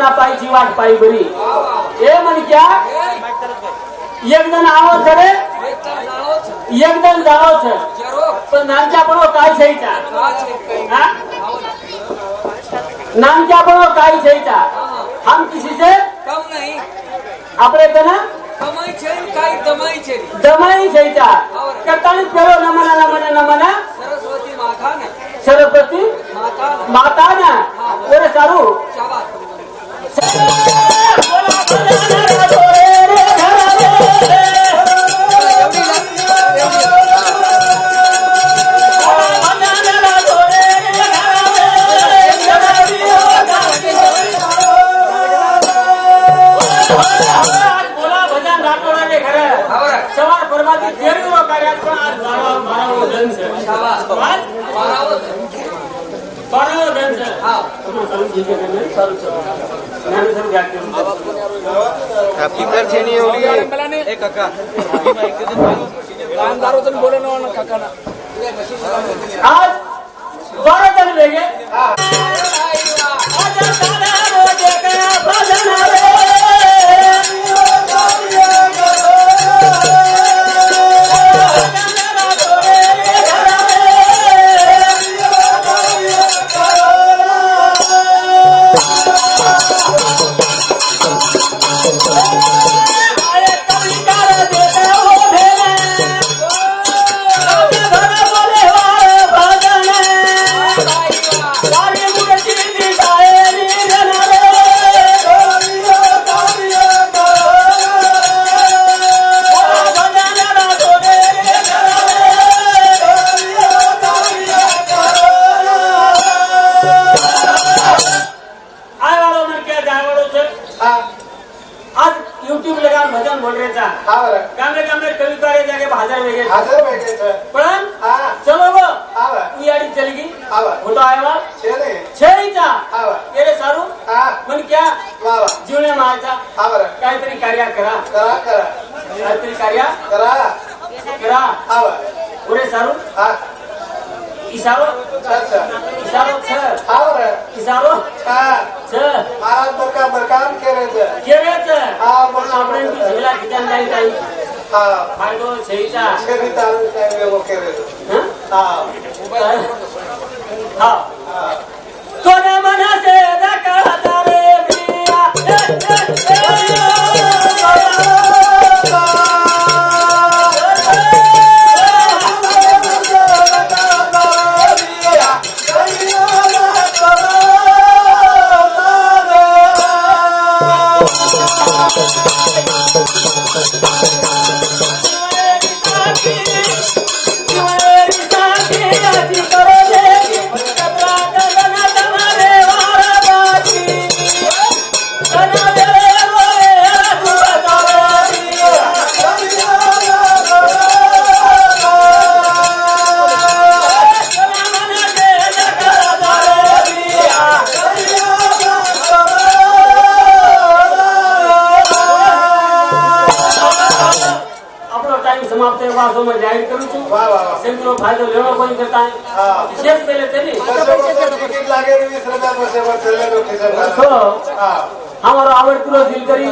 काय खोरपणा पायची वाट पायी बरी हे म्हणक्या एक जण आवाज रे एक जण जावच पण नामच्या पण काय सहीचा हा? नामच्या पण काय सहीचा हम किसी से कम नहीं આપણે તને કમાઈ છે ને કાંઈ દમાઈ છે ને. જમાઈ સહીતા કરતાની પેલો નમના નમના નમના પીપર છે ની ઓલી એ કાકા કામદારો તને બોલે કાકાના બરોબર વેગે હા रहे था गामडे गामडे कवी कार्य जाके बाजार में गए पण चलो वो उयाडी चली गई फोटो आया वा छेचा येरे सारू. पण क्या? जीवने मारचा काहीतरी कार्य करा. काहीतरी कार्य करा. पुरे सारू. इसारो इसारो 啊，排多少钱一下？钱单单给我给了。嗯。啊。五百。好。啊。多少？સમાપ્ત થયો વાસોમાં જાહેર કરું છું વાહ વાહ વાહ સેન્ટ્રો ફાયદો લેવો કોઈ કરતા હા. વિશેષ પહેલે તેની ટિકિટ લાગે વીસ રૂપિયા પછી બસ તો હા हमारा आवर पूरा दिल करी